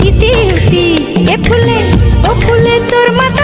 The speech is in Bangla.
ইতি উতি এ ফুলে ও ফুলে তোর মাথা